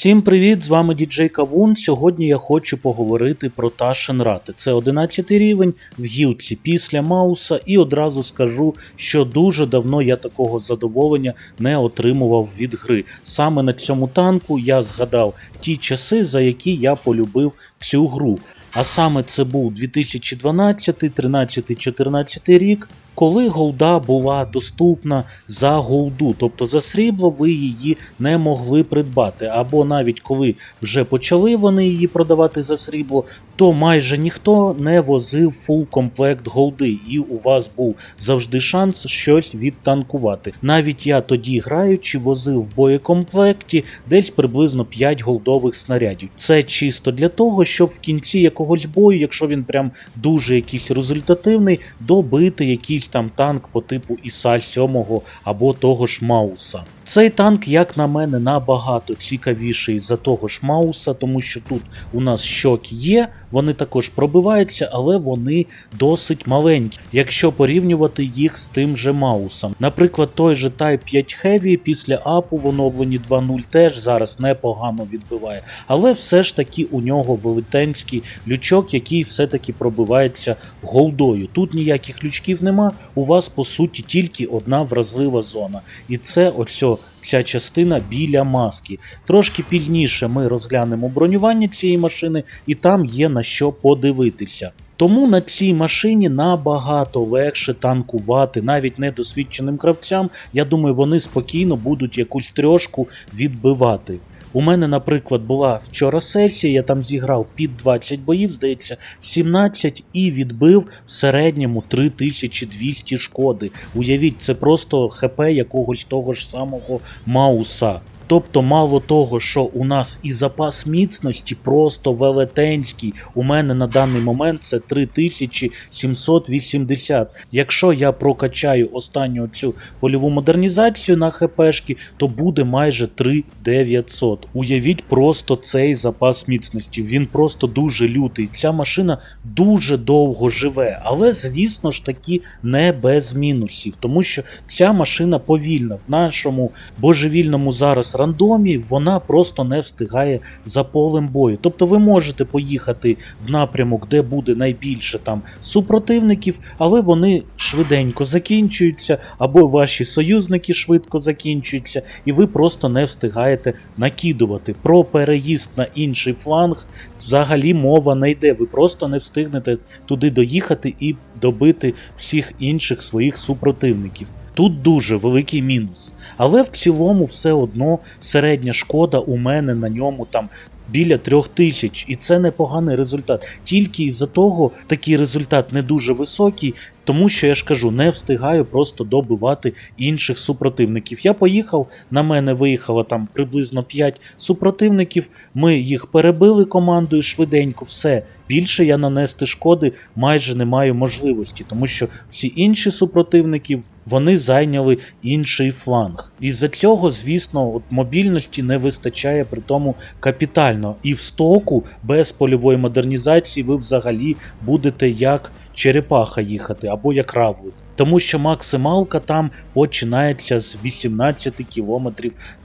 Всім привіт! З вами діджей Кавун. Сьогодні я хочу поговорити про Ташенрати. Це 11 рівень в гілці після Мауса, і одразу скажу, що дуже давно я такого задоволення не отримував від гри. Саме на цьому танку я згадав ті часи, за які я полюбив цю гру. А саме це був 2012, 13, 14 рік. Коли голда була доступна за голду, тобто за срібло ви її не могли придбати. Або навіть коли вже почали вони її продавати за срібло, то майже ніхто не возив фул комплект голди, і у вас був завжди шанс щось відтанкувати. Навіть я тоді граючи, возив в боєкомплекті десь приблизно 5 голдових снарядів. Це чисто для того, щоб в кінці якогось бою, якщо він прям дуже якийсь результативний, добити якийсь там танк по типу Іса 7 або того ж Мауса. Цей танк, як на мене, набагато цікавіший за того ж Мауса, тому що тут у нас щоки є, вони також пробиваються, але вони досить маленькі, якщо порівнювати їх з тим же Маусом. Наприклад, той же Type 5 Heavy після апу в оновленні 2.0 теж зараз непогано відбиває, але все ж таки у нього велетенський лючок, який все-таки пробивається голдою. Тут ніяких лючків нема, у вас по суті тільки одна вразлива зона. І це оцьо ця частина біля маски. Трошки пізніше ми розглянемо бронювання цієї машини, і там є на що подивитися. Тому на цій машині набагато легше танкувати навіть недосвідченим кравцям. Я думаю, вони спокійно будуть якусь трьошку відбивати. У мене, наприклад, була вчора сесія, я там зіграв під 20 боїв, здається, 17 і відбив в середньому 3200 шкоди. Уявіть, це просто ХП якогось того ж самого Мауса. Тобто, мало того, що у нас і запас міцності просто велетенський. У мене на даний момент це 3780. Якщо я прокачаю останню цю польову модернізацію на ХПшки, то буде майже 3900. Уявіть просто цей запас міцності. Він просто дуже лютий. Ця машина дуже довго живе, але звісно ж таки не без мінусів, тому що ця машина повільна в нашому божевільному зараз рандомі вона просто не встигає за полем бою. Тобто ви можете поїхати в напрямок, де буде найбільше там супротивників, але вони швиденько закінчуються, або ваші союзники швидко закінчуються, і ви просто не встигаєте накидувати. Про переїзд на інший фланг взагалі мова не йде. Ви просто не встигнете туди доїхати і добити всіх інших своїх супротивників. Тут дуже великий мінус. Але в цілому все одно середня шкода у мене на ньому там. Біля трьох тисяч, і це непоганий результат. Тільки із-за того такий результат не дуже високий, тому що я ж кажу, не встигаю просто добивати інших супротивників. Я поїхав, на мене виїхало там приблизно 5 супротивників. Ми їх перебили командою швиденько, все. Більше я нанести шкоди майже не маю можливості, тому що всі інші супротивники вони зайняли інший фланг. Із-за цього, звісно, от мобільності не вистачає при тому капітально. І в стоку без польової модернізації ви взагалі будете як черепаха їхати або як равлик. Тому що максималка там починається з 18 км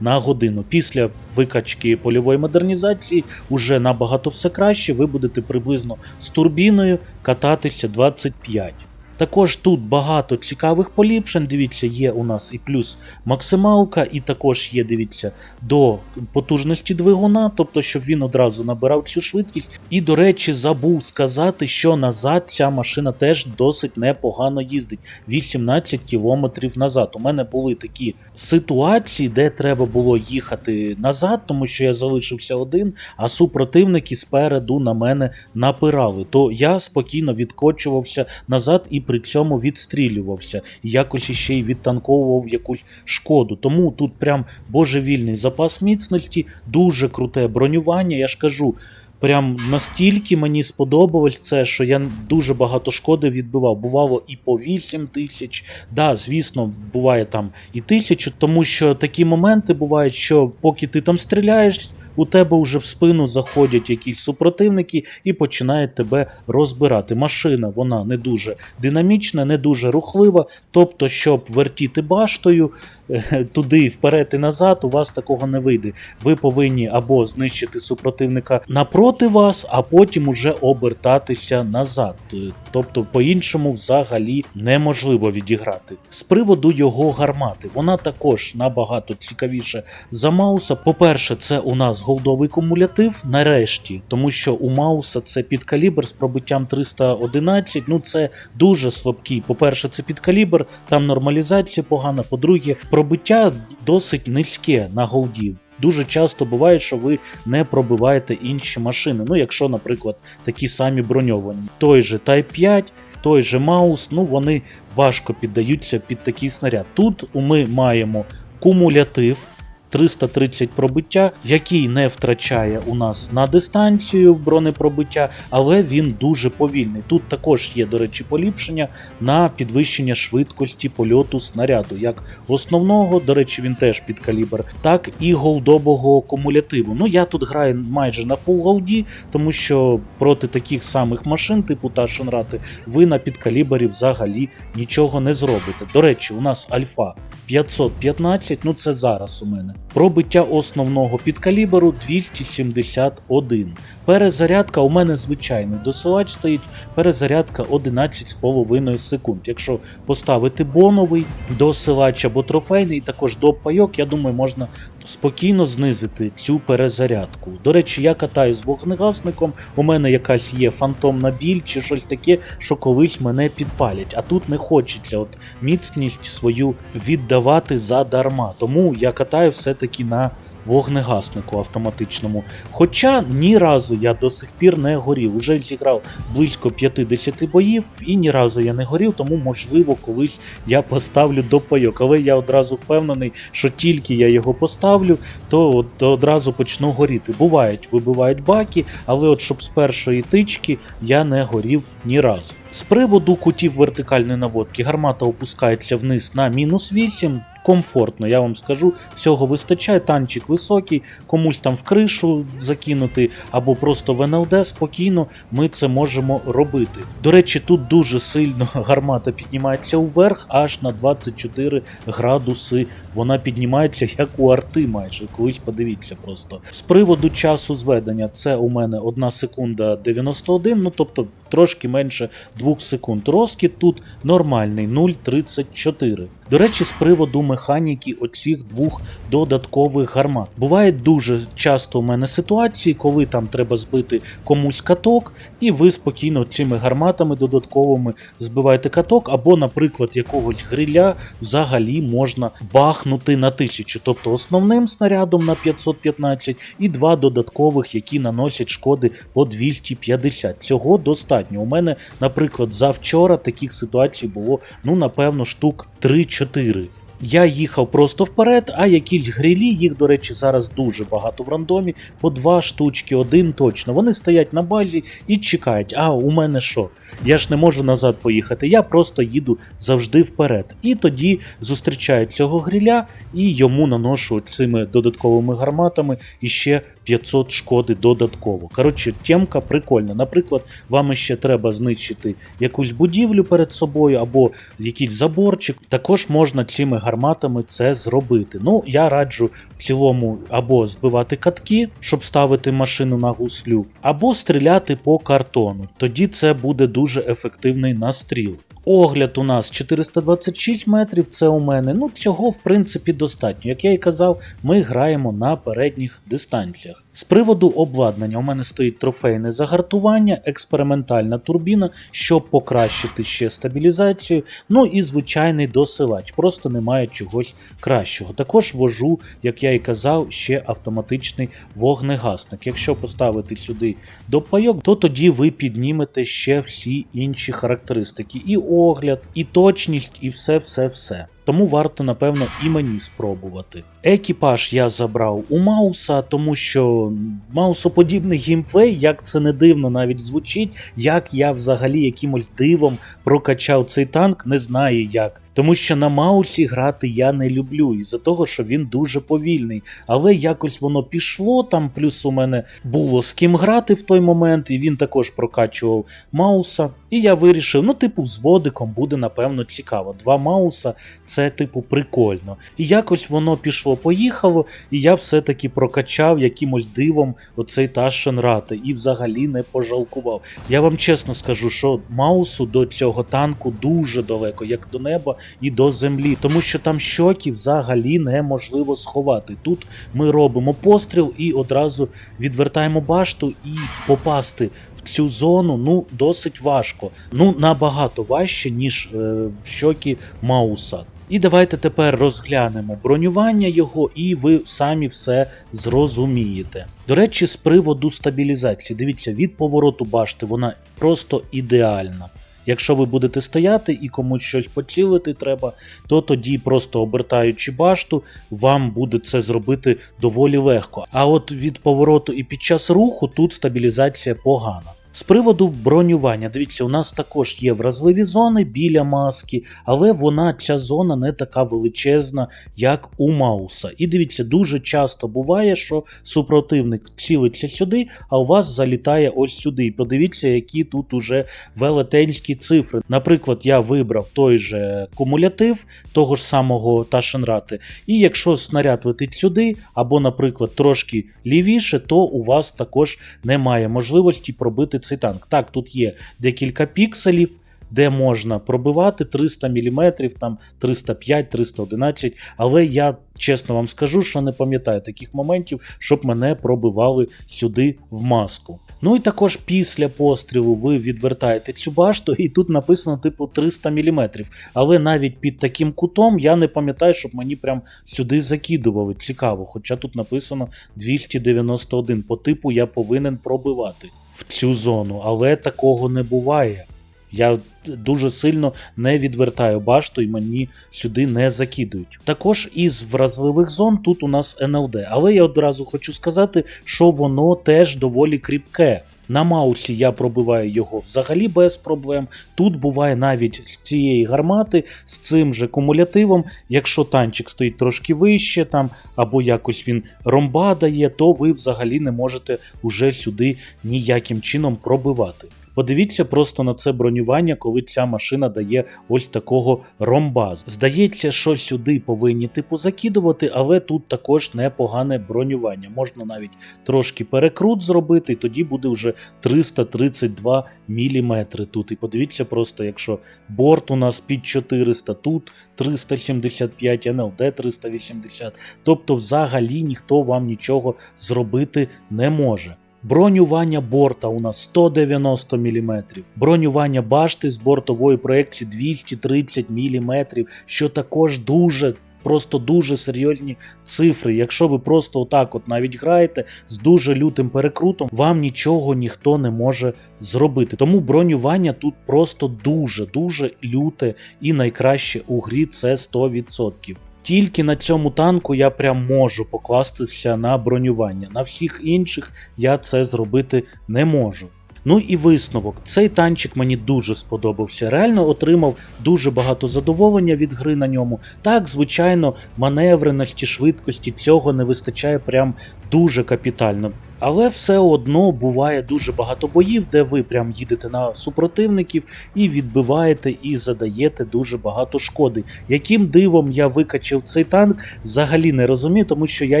на годину. Після викачки польової модернізації уже набагато все краще. Ви будете приблизно з турбіною кататися 25. Також тут багато цікавих поліпшень. Дивіться, є у нас і плюс максималка, і також є, дивіться, до потужності двигуна, тобто, щоб він одразу набирав цю швидкість. І, до речі, забув сказати, що назад ця машина теж досить непогано їздить. 18 кілометрів назад. У мене були такі ситуації, де треба було їхати назад, тому що я залишився один, а супротивники спереду на мене напирали. То я спокійно відкочувався назад і при цьому відстрілювався. І якось іще й відтанковував якусь шкоду. Тому тут прям божевільний запас міцності, дуже круте бронювання. Я ж кажу. Прям настільки мені сподобалось це, що я дуже багато шкоди відбивав. Бувало і по 8 тисяч. Да, звісно, буває там і тисячу, тому що такі моменти бувають, що поки ти там стріляєш, у тебе вже в спину заходять якісь супротивники і починають тебе розбирати. Машина вона не дуже динамічна, не дуже рухлива. Тобто, щоб вертіти баштою е, туди вперед і назад, у вас такого не вийде. Ви повинні або знищити супротивника напроти вас, а потім уже обертатися назад. Е, Тобто, по-іншому взагалі неможливо відіграти. З приводу його гармати, вона також набагато цікавіша за Мауса. По-перше, це у нас голдовий кумулятив нарешті, тому що у Мауса це підкалібр з пробиттям 311. Ну це дуже слабкий. По-перше, це підкалібр, там нормалізація погана. По-друге, пробиття досить низьке на голді. Дуже часто буває, що ви не пробиваєте інші машини. Ну, якщо, наприклад, такі самі броньовані. Той же Type 5, той же Маус, ну вони важко піддаються під такий снаряд. Тут ми маємо кумулятив. 330 пробиття, який не втрачає у нас на дистанцію бронепробиття, але він дуже повільний. Тут також є, до речі, поліпшення на підвищення швидкості польоту снаряду, як основного, до речі, він теж під калібр, так і голдового кумулятиву. Ну я тут граю майже на фул голді, тому що проти таких самих машин, типу та Шенрати, ви на підкалібрі взагалі нічого не зробите. До речі, у нас альфа 515, ну це зараз у мене. Пробиття основного підкаліберу 271. Перезарядка у мене звичайний досилач стоїть. Перезарядка 11,5 секунд. Якщо поставити боновий досилач або трофейний, також доп пайок, я думаю, можна спокійно знизити цю перезарядку. До речі, я катаю з вогнегасником. У мене якась є фантомна біль чи щось таке, що колись мене підпалять. А тут не хочеться от міцність свою віддавати задарма. Тому я катаю все-таки на вогнегаснику автоматичному. Хоча ні разу я до сих пір не горів. Уже зіграв близько 50 боїв і ні разу я не горів, тому можливо колись я поставлю до пайок. Але я одразу впевнений, що тільки я його поставлю, то от одразу почну горіти. Бувають, вибивають баки, але от щоб з першої тички я не горів ні разу. З приводу кутів вертикальної наводки гармата опускається вниз на мінус 8. Комфортно, я вам скажу, цього вистачає. Танчик високий, комусь там в кришу закинути, або просто в НЛД спокійно ми це можемо робити. До речі, тут дуже сильно гармата піднімається вверх, аж на 24 градуси. Вона піднімається як у арти майже. Колись подивіться просто. З приводу часу зведення, це у мене 1 секунда 91, ну тобто трошки менше 2 секунд. Розкіт тут нормальний 0,34. До речі, з приводу механіки оцих двох додаткових гармат. Буває дуже часто у мене ситуації, коли там треба збити комусь каток, і ви спокійно цими гарматами додатковими збиваєте каток, або, наприклад, якогось гриля взагалі можна бахнути на 1000, тобто основним снарядом на 515 і два додаткових, які наносять шкоди по 250. Цього достатньо. У мене, наприклад, завчора таких ситуацій було, ну, напевно, штук 3-4. Я їхав просто вперед, а якісь грилі, їх, до речі, зараз дуже багато в рандомі, по два штучки, один точно. Вони стоять на базі і чекають. А у мене що? Я ж не можу назад поїхати, я просто їду завжди вперед. І тоді зустрічаю цього гриля і йому наношу цими додатковими гарматами іще 500 шкоди додатково. Коротше, темка прикольна. Наприклад, вам ще треба знищити якусь будівлю перед собою або якийсь заборчик. Також можна цими гарматами це зробити. Ну, я раджу в цілому або збивати катки, щоб ставити машину на гуслю, або стріляти по картону. Тоді це буде дуже ефективний настріл. Огляд у нас 426 метрів, це у мене. Ну, цього в принципі достатньо. Як я і казав, ми граємо на передніх дистанціях. З приводу обладнання у мене стоїть трофейне загартування, експериментальна турбіна, щоб покращити ще стабілізацію. Ну і звичайний досилач, просто немає чогось кращого. Також вожу, як я і казав, ще автоматичний вогнегасник. Якщо поставити сюди до пайок, то тоді ви піднімете ще всі інші характеристики: і огляд, і точність, і все-все-все. Тому варто, напевно, і мені спробувати. Екіпаж я забрав у Мауса, тому що маусоподібний геймплей, як це не дивно навіть звучить, як я взагалі якимось дивом прокачав цей танк, не знаю як. Тому що на Маусі грати я не люблю, із-за того, що він дуже повільний. Але якось воно пішло. Там плюс у мене було з ким грати в той момент, і він також прокачував Мауса. І я вирішив, ну, типу, з водиком буде напевно цікаво. Два Мауса це, типу, прикольно. І якось воно пішло-поїхало, і я все-таки прокачав якимось дивом оцей Ташен Рати і взагалі не пожалкував. Я вам чесно скажу, що Маусу до цього танку дуже далеко, як до неба і до землі, тому що там щоки взагалі неможливо сховати. Тут ми робимо постріл і одразу відвертаємо башту і попасти в цю зону ну досить важко. Ну набагато важче, ніж е, в щоки Мауса. І давайте тепер розглянемо бронювання його, і ви самі все зрозумієте. До речі, з приводу стабілізації, дивіться, від повороту башти вона просто ідеальна. Якщо ви будете стояти і комусь щось поцілити треба, то тоді, просто обертаючи башту, вам буде це зробити доволі легко. А от від повороту і під час руху тут стабілізація погана. З приводу бронювання, дивіться, у нас також є вразливі зони біля маски, але вона ця зона не така величезна, як у Мауса. І дивіться, дуже часто буває, що супротивник цілиться сюди, а у вас залітає ось сюди. І подивіться, які тут уже велетенські цифри. Наприклад, я вибрав той же кумулятив того ж самого Ташенрати, і якщо снаряд летить сюди, або, наприклад, трошки лівіше, то у вас також немає можливості пробити цей танк. Так, тут є декілька пікселів. Де можна пробивати 300 мм, там 305, 311, але я чесно вам скажу, що не пам'ятаю таких моментів, щоб мене пробивали сюди в маску. Ну і також після пострілу ви відвертаєте цю башту, і тут написано типу 300 мм. Але навіть під таким кутом я не пам'ятаю, щоб мені прям сюди закидували. Цікаво, хоча тут написано 291. По типу я повинен пробивати в цю зону, але такого не буває. Я дуже сильно не відвертаю башту і мені сюди не закидують. Також із вразливих зон тут у нас НЛД, але я одразу хочу сказати, що воно теж доволі кріпке. На Маусі я пробиваю його взагалі без проблем. Тут буває навіть з цієї гармати, з цим же кумулятивом. Якщо танчик стоїть трошки вище, там або якось він ромба дає, то ви взагалі не можете уже сюди ніяким чином пробивати. Подивіться просто на це бронювання, коли ця машина дає ось такого ромба. Здається, що сюди повинні типу закидувати, але тут також непогане бронювання. Можна навіть трошки перекрут зробити, і тоді буде вже 332 мм тут. І подивіться просто, якщо борт у нас під 400, тут 375, НЛД 380. Тобто, взагалі ніхто вам нічого зробити не може. Бронювання борта у нас 190 мм. Бронювання башти з бортової проекції 230 мм, що також дуже. Просто дуже серйозні цифри. Якщо ви просто отак от навіть граєте з дуже лютим перекрутом, вам нічого ніхто не може зробити. Тому бронювання тут просто дуже-дуже люте і найкраще у грі це 100%. Тільки на цьому танку я прям можу покластися на бронювання. На всіх інших я це зробити не можу. Ну і висновок. Цей танчик мені дуже сподобався. Реально отримав дуже багато задоволення від гри на ньому. Так, звичайно, маневреності, швидкості цього не вистачає прям дуже капітально. Але все одно буває дуже багато боїв, де ви прям їдете на супротивників і відбиваєте і задаєте дуже багато шкоди. Яким дивом я викачав цей танк, взагалі не розумію, тому що я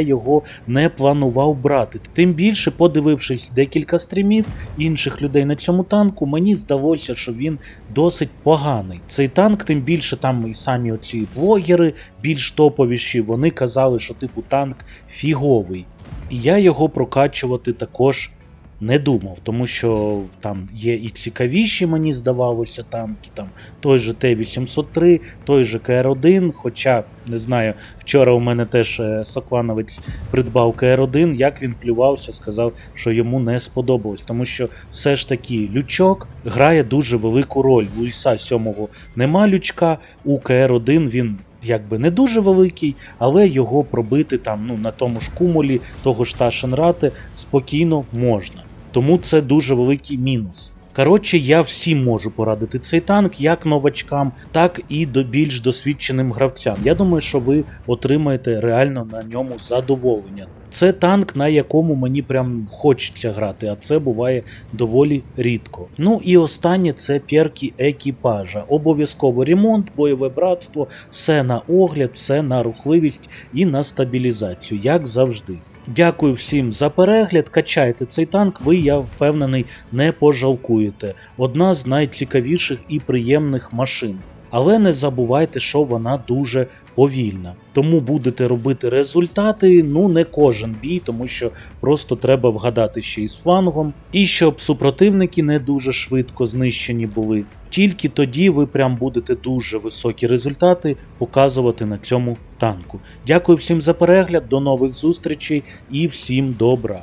його не планував брати. Тим більше, подивившись декілька стрімів інших людей на цьому танку, мені здалося, що він досить поганий. Цей танк, тим більше там і самі оці блогери більш топовіші, вони казали, що типу танк фіговий. І я його прокачувати також не думав, тому що там є і цікавіші, мені здавалося, танки, там той же Т-803, той же КР-1. Хоча, не знаю, вчора у мене теж е, Соклановець придбав КР-1, як він плювався, сказав, що йому не сподобалось, тому що все ж таки лючок грає дуже велику роль. У Іса 7 нема лючка, у КР-1 він якби не дуже великий, але його пробити там ну на тому ж кумулі, того ж Ташенрати спокійно можна. Тому це дуже великий мінус. Коротше, я всім можу порадити цей танк, як новачкам, так і до більш досвідченим гравцям. Я думаю, що ви отримаєте реально на ньому задоволення. Це танк, на якому мені прям хочеться грати, а це буває доволі рідко. Ну і останнє це перки екіпажа. Обов'язково ремонт, бойове братство, все на огляд, все на рухливість і на стабілізацію, як завжди. Дякую всім за перегляд. Качайте цей танк, ви, я впевнений, не пожалкуєте. Одна з найцікавіших і приємних машин. Але не забувайте, що вона дуже повільна. Тому будете робити результати, ну не кожен бій, тому що просто треба вгадати ще із флангом. І щоб супротивники не дуже швидко знищені були. Тільки тоді ви прям будете дуже високі результати показувати на цьому танку. Дякую всім за перегляд, до нових зустрічей і всім добра!